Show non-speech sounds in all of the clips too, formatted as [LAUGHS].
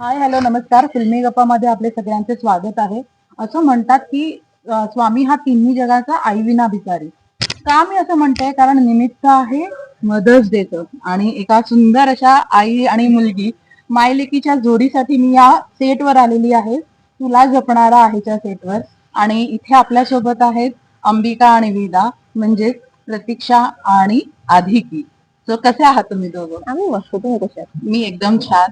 Hi hello नमस्कार. फिल्मी गप्पामध्ये आपले सगळ्यांचे स्वागत आहे. असं म्हणतात की स्वामी हा तिन्ही जगाचा आई विना भिकारी का मी असं म्हणते? कारण निमित्त आहे मदर्स डेचं आणि एका सुंदर अशा आई आणि मुलगी मायलेकीच्या जोडीसाठी मी या सेटवर आलेली आहे. तुला जपणारा आहेच्या सेटवर. आणि इथे आपल्यासोबत आहेत अंबिका आणि विदा म्हणजे प्रतीक्षा आणि आधिकी. सो कसे आहात तुम्ही दोघं? आम्ही मस्त तुम्ही कसे आहात? मी एकदम छान.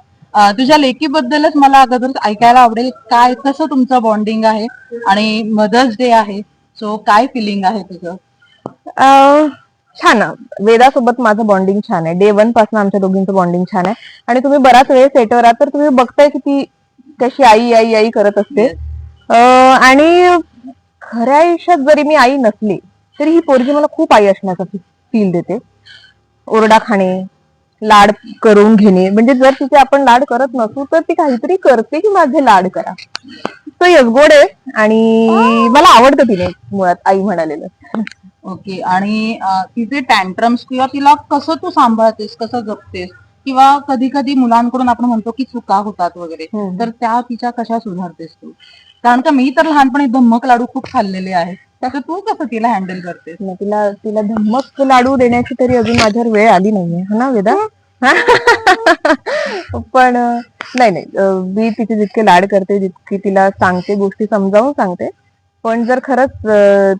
तुझ्या लेकीबद्दलच मला अगोदर ऐकायला आवडेल. काय कसं तुमचं बॉन्डिंग आहे? आणि मदर्स डे आहे. सो काय फिलिंग आहे तुझं? छान. वेदासोबत माझं बॉन्डिंग छान आहे. डे वनपासून आमच्या दोघींचं बॉन्डिंग छान आहे. आणि तुम्ही बराच वेळ सेटवर आहात तर तुम्ही बघताय की ती कशी आई आई आई करत असते. आणि खऱ्या आयुष्यात जरी मी आई नसली तरी ही पोरगी मला खूप आई असण्याचा फील देते. ओरडा खाणे लाड करून घेणे. म्हणजे जर तिचे आपण लाड करत नसू तर ती काहीतरी करते की माझे लाड करा. तो यशगोड आहे आणि मला आवडतं तिने मुळात आई म्हणालेलं. ओके. आणि तिचे टँट्रम्स किंवा तिला कसं तू सांभाळतेस कसं जपतेस? किंवा कधी कधी मुलांकडून आपण म्हणतो की चुका होतात वगैरे. तर त्या तिच्या कशा सुधारतेस तू? कारण का मी तर लहानपणी धम्मक लाडू खूप खाल्लेले आहेत. तर तू कसं तिला हँडल करतेस? मग तिला तिला धम्मक लाडू देण्याची तरी अजून माझ्यावर वेळ आली नाहीये. हा ना वेदा? पण नाही नाही. मी तिचे जितके लाड करते जितकी तिला सांगते गोष्टी समजावून सांगते. पण जर खरंच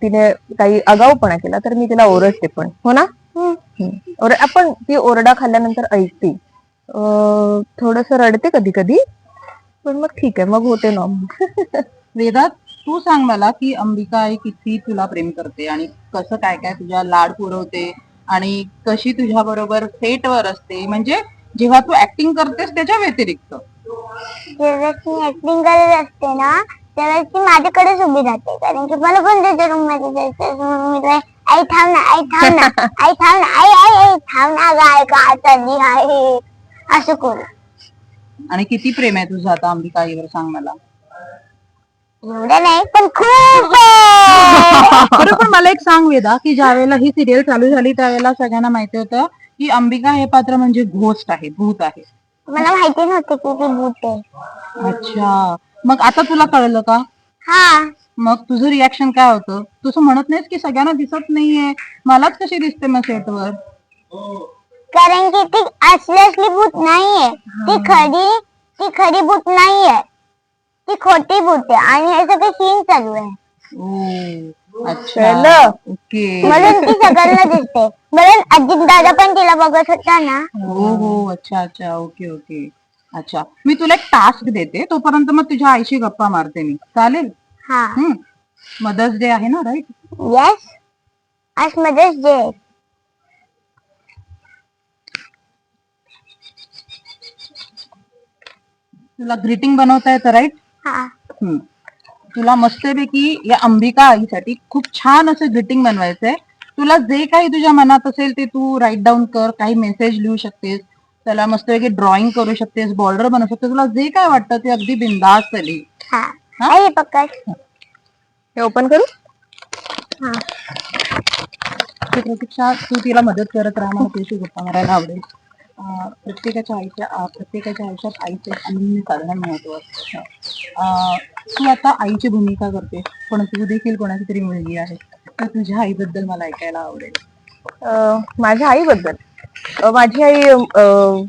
तिने काही आगाऊपणा केला तर मी तिला ओरडते पण. हो ना? आपण ती ओरडा खाल्ल्यानंतर ऐकते. थोडस रडते कधी कधी पण मग ठीक आहे मग होते नॉर्मल वेदात तू सांग मला की अंबिका आई किती तुला प्रेम करते आणि कसं काय काय तुझ्या लाड पुरवते आणि कशी तुझ्या बरोबर सेटवर असते? म्हणजे जेव्हा तू ऍक्टिंग करतेस त्याच्या व्यतिरिक्त. ज्यावेळेस मी ऍक्टिंग करत असते ना त्यावेळेस ती माझ्याकडेच उभी राहते. कारण की मला पण त्याच्या रूममध्ये जायचं म्हणून मी आई थांब ना आई थांब ना [LAUGHS] आई थांब ना आई आई आई थांब ना गाय का चालली आहे असं करू. आणि किती प्रेम आहे तुझं आता अंबिका आईवर सांग मला. एवढं नाही पण खूप आहे. बरं पण मला एक सांग वेदा की ज्या वेळेला ही सिरियल चालू झाली त्यावेळेला सगळ्यांना माहिती होतं की अंबिका हे पात्र म्हणजे घोस्ट आहे भूत आहे. मला माहिती नव्हतं की ती भूत आहे. अच्छा. मग आता तुला कळलं का? हा. मग तुझं रिॲक्शन काय होतं? तू असं म्हणत नाहीस की सगळ्यांना दिसत नाहीये. मलाच कशी दिसते मग सेटवर कारण की ती असली असली भूत नाहीये. ती खरी ती खरी भूत नाहीये. ती खोटी आहे आणि हे सगळं सीन चालू आहे. अच्छा ओके. म्हणून ती सगळ्यांना दिसते म्हणून अजित दादा पण तिला बघत होता ना. हो हो अच्छा अच्छा ओके ओके. अच्छा मी तुला एक टास्क देते. तोपर्यंत मग तुझ्या आईशी गप्पा मारते मी. चालेल? हा. मदर्स डे आहे ना राईट येस आज मदर्स डे तुला ग्रीटिंग बनवता येतं राईट तुला मस्तपैकी या अंबिका आईसाठी खूप छान असं ग्रीटिंग बनवायचंय. तुला जे काही तुझ्या मनात असेल ते तू राईट डाऊन कर काही मेसेज लिहू शकतेस. त्याला मस्तपैकी ड्रॉइंग करू शकतेस बॉर्डर बनवू शकतेस. तुला जे काय वाटतं ते अगदी बिंदास्त लिही हा. हा? पकड. हे ओपन करू? हा. प्रतीक्षा तू तिला मदत करत राहा मला तुझी गप्पा मारायला आवडेल. प्रत्येकाच्या आईच्या प्रत्येकाच्या आयुष्यात आईचे अनन्य साधन महत्त्व असतं. तू आता आईची भूमिका करते पण तू देखील कोणाची तरी मुलगी आहे. तर तुझ्या आईबद्दल मला ऐकायला आवडेल. माझ्या आईबद्दल? माझी आई अं,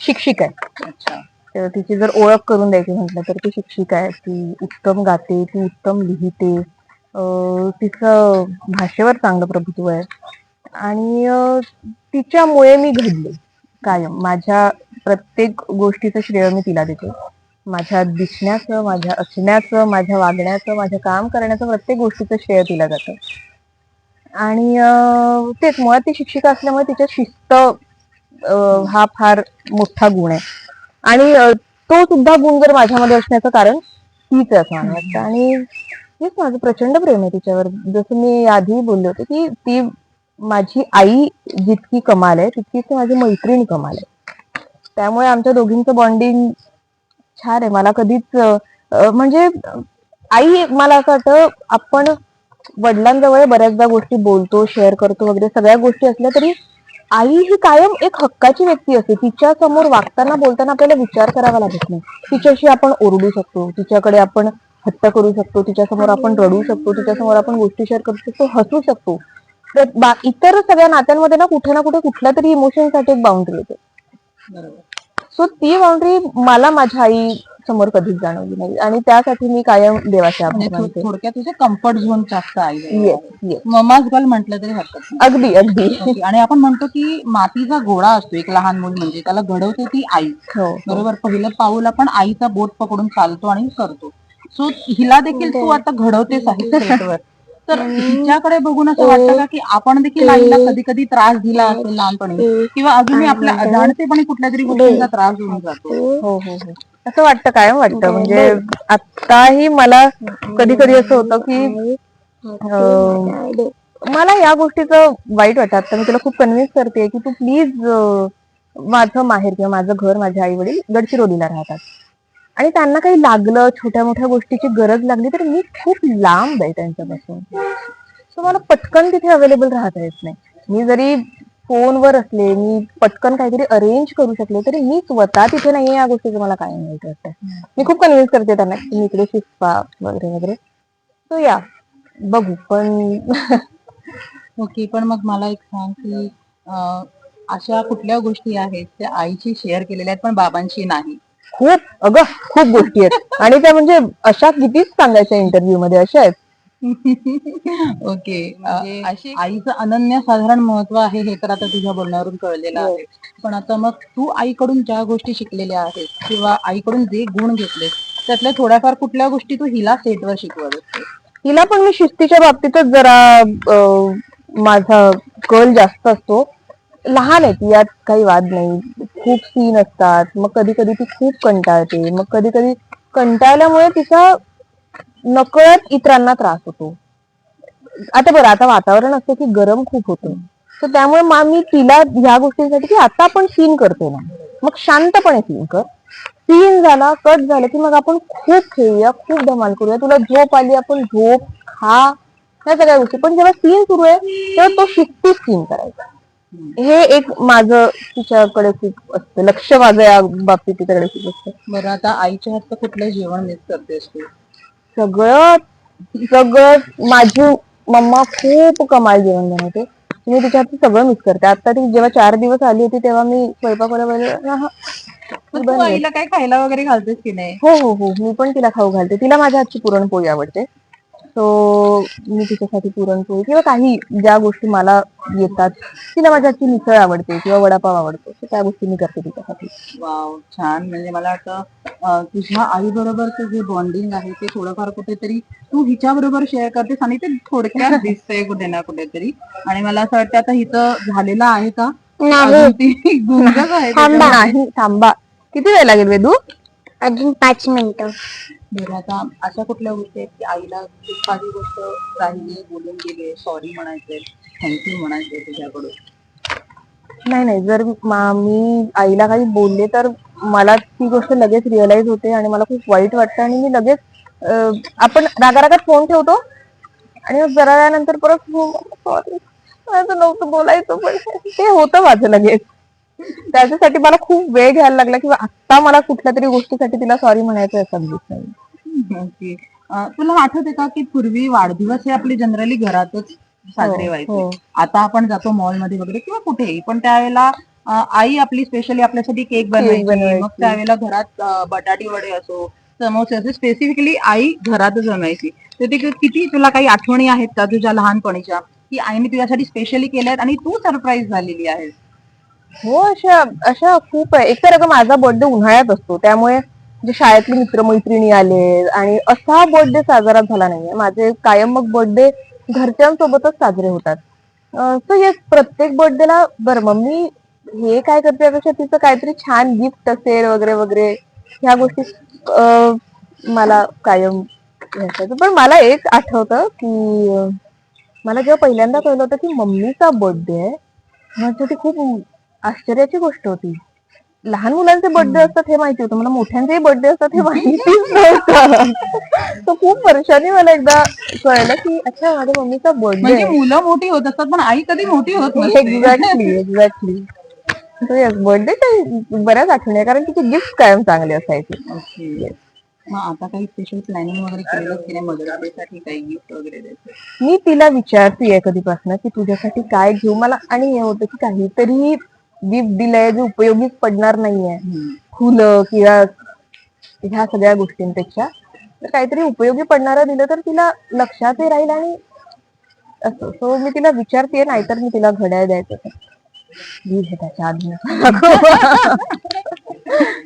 शिक्षिका आहे. अच्छा. तर तिची जर ओळख करून द्यायची म्हटलं तर ती शिक्षिका आहे. ती उत्तम गाते ती उत्तम लिहिते. अं, तिचं भाषेवर चांगलं प्रभुत्व आहे. आणि तिच्यामुळे मी घडले. कायम. माझ्या प्रत्येक गोष्टीचं श्रेय मी तिला देते. माझ्या दिसण्याचं माझ्या असण्याचं माझ्या वागण्याचं माझ्या काम करण्याचं प्रत्येक गोष्टीचं श्रेय तिला जातं. आणि तेच मुळात ती शिक्षिका असल्यामुळे तिच्या शिस्त हा फार मोठा गुण आहे. आणि तो सुद्धा गुण जर माझ्यामध्ये असण्याचं कारण तीच असं मला वाटतं. आणि हेच माझं प्रचंड प्रेम आहे तिच्यावर. जसं मी आधी बोलले होते की ती माझी आई जितकी कमाल आहे तितकी ती माझी मैत्रीण कमाल आहे. त्यामुळे आमच्या दोघींचं बॉन्डिंग छान आहे. मला कधीच म्हणजे आई मला असं वाटतं आपण वडिलांजवळ बऱ्याचदा गोष्टी बोलतो शेअर करतो वगैरे सगळ्या गोष्टी असल्या तरी आई ही कायम एक हक्काची व्यक्ती असते. तिच्या समोर वागताना बोलताना आपल्याला विचार करावा लागत नाही. तिच्याशी आपण ओरडू शकतो तिच्याकडे आपण हट्ट करू शकतो तिच्यासमोर आपण रडू शकतो तिच्यासमोर आपण गोष्टी शेअर करू शकतो हसू शकतो. इतर सगळ्या नात्यांमध्ये ना कुठे ना कुठे कुठल्या तरी इमोशनसाठी एक बाउंड्री येते. बरोबर. सो ती बाउंड्री मला माझ्या आई समोर कधीच जाणवली नाही. आणि त्यासाठी मी कायम देवाचे आभार म्हणजे थोडक्यात तुझे कम्फर्ट झोन जास्त आहे ममाच गर्ल म्हटलं तरी हरकत अगदी अगदी. आणि आपण म्हणतो की मातीचा गोळा असतो एक लहान मूल म्हणजे. त्याला घडवते ती आई. हो बरोबर? पहिलं पाऊल आपण आईचा बोट पकडून चालतो आणि करतो. सो हिला देखील तू आता घडवतेस आहे. तर हिच्याकडे बघून असं वाटतं का की आपण देखील आईला कधी कधी त्रास दिला असेल लहानपणी किंवा अजूनही आपल्या अजाणतेपणी कुठल्या तरी गोष्टींचा त्रास होऊन जातो. हो हो हो. असं वाटतं कायम वाटतं. म्हणजे आताही मला कधी कधी असं होतं की मला या गोष्टीचं वाईट वाटतं. आता मी तुला खूप कन्व्हिन्स करते की तू प्लीज माझं माहेर किंवा माझं घर माझे आई वडील गडचिरोलीला राहतात. आणि त्यांना काही लागलं छोट्या मोठ्या गोष्टीची गरज लागली तर मी खूप लांब आहे त्यांच्यापासून. सो मला पटकन तिथे अवेलेबल राहता येत नाही. मी जरी फोनवर असले मी पटकन काहीतरी अरेंज करू शकले तरी मी स्वतः तिथे नाहीये या गोष्टीचं मला काय माहिती वाटतं मी खूप कन्व्हिन्स करते त्यांना की मी इकडे शिकवा वगैरे वगैरे. सो या बघू पण [LAUGHS] ओके पण मग मला एक सांग की अशा कुठल्या गोष्टी आहेत त्या आईशी शेअर केलेल्या आहेत पण बाबांशी नाही? खूप अगं खूप गोष्टी आहेत. आणि त्या म्हणजे अशा कितीच सांगायच्या इंटरव्ह्यू मध्ये अशा आहेत. ओके. म्हणजे अशी आईचं अनन्य साधारण महत्त्व आहे हे तर आता तुझ्या बोलण्यावरून कळलेलं आहे. पण आता मग तू आईकडून ज्या गोष्टी शिकलेल्या आहेत किंवा आईकडून जे गुण घेतलेस त्यातल्या थोड्याफार कुठल्या गोष्टी तू हिला सेटवर शिकवत असते तिला पण मी शिस्तीच्या बाबतीतच जरा माझा कल जास्त असतो. लहान आहे ती यात काही वाद नाही. खूप सीन असतात. मग कधी कधी ती खूप कंटाळते. मग कधी कधी कंटाळल्यामुळे तिचा नकळत इतरांना त्रास होतो. आता बरं आता वातावरण असतं की गरम खूप होतं. तर त्यामुळे मा मी तिला ह्या गोष्टींसाठी की आता आपण सीन करतो ना. मग शांतपणे सीन कर. सीन झाला कट झालं की मग आपण खूप खेळूया खूप धमाल करूया. तुला झोप आली आपण झोप खा ह्या सगळ्या गोष्टी. पण जेव्हा सीन सुरू आहे तेव्हा तो शिस्तीत सीन करायचा हे एक माझं तिच्याकडे खूप असतं. लक्ष माझं या बाबतीत तिच्याकडे खूप असतं. बरं आता आईच्या हातचं कुठलं जेवण मिस करतेस तू? सगळं सगळं माझी मम्मा खूप कमाल जेवण बनवते. मी तिच्या हातचं सगळं मिस करते. आता ती जेव्हा चार दिवस आली होती तेव्हा मी स्वयंपाक वगैरे मग तू आईला काय खायला वगैरे घालतेस की नाही? हो हो हो. मी पण तिला खाऊ घालते. तिला माझ्या हातची पुरणपोळी आवडते. सो मी तिच्यासाठी पुरणपोळी किंवा काही ज्या गोष्टी मला येतात तिला माझ्या हातची मिसळ आवडते किंवा वडापाव आवडतो तर त्या गोष्टी मी करते तिच्यासाठी. वाव छान. म्हणजे मला वाटतं तुझ्या आई बरोबरचं जे बॉन्डिंग आहे ते थोडंफार कुठेतरी तू हिच्या बरोबर शेअर करतेस आणि ते थोडक्यात [LAUGHS] दिसतंय कुठे ना कुठेतरी. आणि मला असं वाटतं आता हिचं झालेलं आहे का? नाही. अजून ती [LAUGHS] गुंगच आहे थांबा. नाही थांबा. किती वेळ लागेल वेदू? अजून पाच मिनिटं. बरं आता अशा कुठल्या गोष्टी आहेत की आईला एखादी गोष्ट राहिली बोलून गेले सॉरी म्हणायचे थँक्यू म्हणायचे तुझ्याकडून? नाही नाही जर मा- मी आईला काही बोलले तर मला ती गोष्ट लगेच रिअलाइज होते आणि मला खूप वाईट वाटतं आणि मी लगेच अं, आपण रागारागात फोन ठेवतो आणि मग जरा वेळानंतर परत हो, सॉरी माझं नव्हतं बोलायचं पण ते होतं माझं लगेच. त्याच्यासाठी मला खूप वेळ घ्यायला लागला किंवा आत्ता मला कुठल्या तरी गोष्टीसाठी तिला सॉरी म्हणायचं असं अगदीच नाही. [LAUGHS] ओके. अं, तुला आठवते का की पूर्वी वाढदिवस हे आपले जनरली घरातच साजरे हो, व्हायचे? हो. आता आपण जातो मॉलमध्ये वगैरे किंवा कुठेही पण त्यावेळेला अं, आई आपली स्पेशली आपल्यासाठी केक बनवायची बनवायची. मग त्यावेळेला घरात अं, बटाटी वडे असो समोसे असे स्पेसिफिकली आई घरातच बनवायची. तर ते किती तुला काही आठवणी आहेत का तुझ्या लहानपणीच्या की आईने तुझ्यासाठी स्पेशली केल्यात आणि तू सरप्राईज झालेली आहेस? हो अशा अशा खूप आहे. एकतर अगं माझा बर्थडे उन्हाळ्यात असतो त्यामुळे जे शाळेतले मित्रमैत्रिणी आले आणि असा बर्थडे साजरा झाला नाहीये. माझे कायम मग बर्थडे घरच्यांसोबतच साजरे होतात. सो येस प्रत्येक बर्थडेला बरं मम्मी हे काय करते यापेक्षा तिचं काहीतरी छान गिफ्ट असेल वगैरे वगैरे ह्या गोष्टी मला कायम पण मला एक आठवतं की मला जेव्हा पहिल्यांदा कळलं होतं की मम्मीचा बर्थडे आहे म्हणजे माझ्यासाठी खूप आश्चर्याची गोष्ट होती. लहान मुलांचे बर्थडे असतात हे माहिती होतं. मला मोठ्यांचेही बर्थडे असतात हे [LAUGHS] माहितीच नव्हतं. तर खूप वर्षांनी मला एकदा कळलं की अच्छा माझ्या मम्मीचा बर्थडे म्हणजे मुलं मोठी होत असतात पण आई कधी मोठी होत नसते. एक्झॅक्टली एक्झॅक्टली बर्थडे बऱ्याच आठवणी आहे कारण तिचे गिफ्ट कायम चांगले असायचे. ओके. मग आता काही स्पेशल प्लॅनिंग वगैरे केलं की नाही? मदर डे साठी काही गिफ्ट वगैरे द्यायचं? मी तिला विचारतीये कधीपासून की तुझ्यासाठी काय घेऊ? मला आणि हे होतं की काहीतरी गिफ्ट दिलंय जे उपयोगीच पडणार नाहीये. फुलं किंवा ह्या सगळ्या गोष्टींपेक्षा. तर काहीतरी उपयोगी पडणारं दिलं तर तिला लक्षातही राहील आणि असं सो मी तिला विचारते नाहीतर मी तिला घड्याळ द्यायचं. मी त्याच्या आधी [LAUGHS]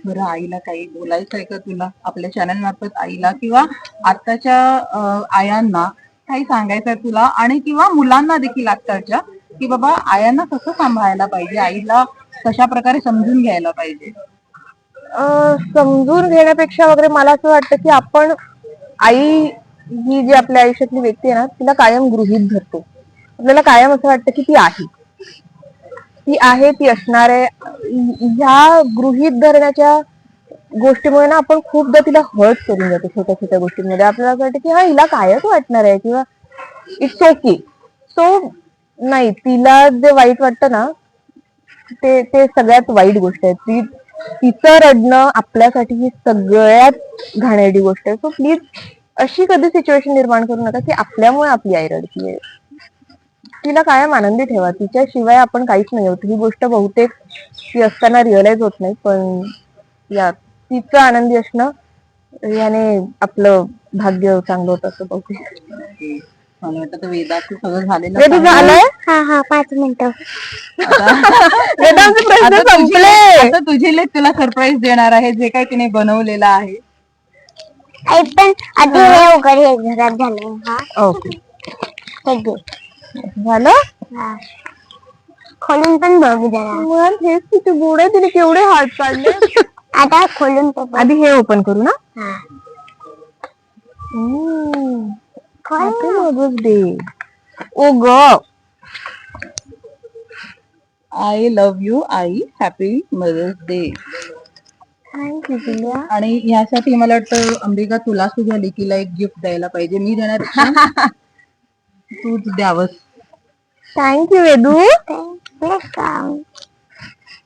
बरं आईला काही बोलायचं आहे का तुला? आपल्या चॅनल मार्फत आईला किंवा आत्ताच्या अं, आयांना काही सांगायचं आहे तुला? आणि किंवा मुलांना देखील आत्ताच्या की बाबा आयांना कसं सांभाळायला पाहिजे? आईला कशा प्रकारे समजून घ्यायला पाहिजे? अं, समजून घेण्यापेक्षा वगैरे मला असं वाटतं की आपण आई ही जी आपल्या आयुष्यातली व्यक्ती आहे ना तिला कायम गृहीत धरतो. आपल्याला कायम असं वाटतं की ती आहे. ती आहे ती असणार आहे. ह्या गृहीत धरण्याच्या गोष्टीमुळे ना आपण खूपदा तिला हर्ट करून जातो छोट्या छोट्या गोष्टींमध्ये. आपल्याला असं वाटतं की हा हिला कायच वाटणार आहे? किंवा इट्स ओके सो नाही तिला जे वाईट वाटतं ना ते ते सगळ्यात वाईट गोष्ट आहे. ती तिचं रडणं आपल्यासाठी ही सगळ्यात घाणेरडी गोष्ट आहे. सो प्लीज अशी कधी सिच्युएशन निर्माण करू नका की आपल्यामुळे आपली आई रडतीये. तिला कायम आनंदी ठेवा. तिच्याशिवाय आपण काहीच नाही. होत ही गोष्ट बहुतेक ती असताना रिअलाइज होत नाही पण या तिचं आनंदी असणं याने आपलं भाग्य चांगलं होत असं बहुतेक. मला वाटतं ते वेदाचं सगळं झालेलं रेडी आहे. झालंय? हा हा पाच मिनिटं. [LAUGHS] वेदांचे प्रश्न आता तुझी संपले. आता तुझी लेक तुला सरप्राईज देणार आहे जे काही तिने बनवलेलं आहे. आई पण आधी हे. वगैरे हे घरात झालं हा. ओके. हे घे. झालं? हा. खोलून पण बघ जरा. मुळात हेच किती गोड आहे तिने केवढे हात काढले. आता खोलून बघ. आधी हे ओपन करू ना. हा. खोल हॅपी मदर्स डे ओ ग I love you I happy mother's day thank you तुला आणि ह्यासाठी मला वाटतं अंबिका तुला तुझ्या लेकीला एक गिफ्ट द्यायला पाहिजे. मी देण्यापेक्षा [LAUGHS] तूच द्यावंस. Thank you Vedu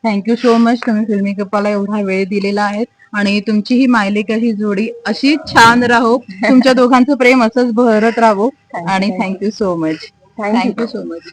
thank you so much तुम्ही फिल्मी कपाला एवढा वेळ दिलेला आहे आणि तुमची ही मायलेका ही जोडी अशीच छान राहो. तुमच्या दोघांचं प्रेम असंच भरत राहो. [LAUGHS] आणि thank you so much thank you so much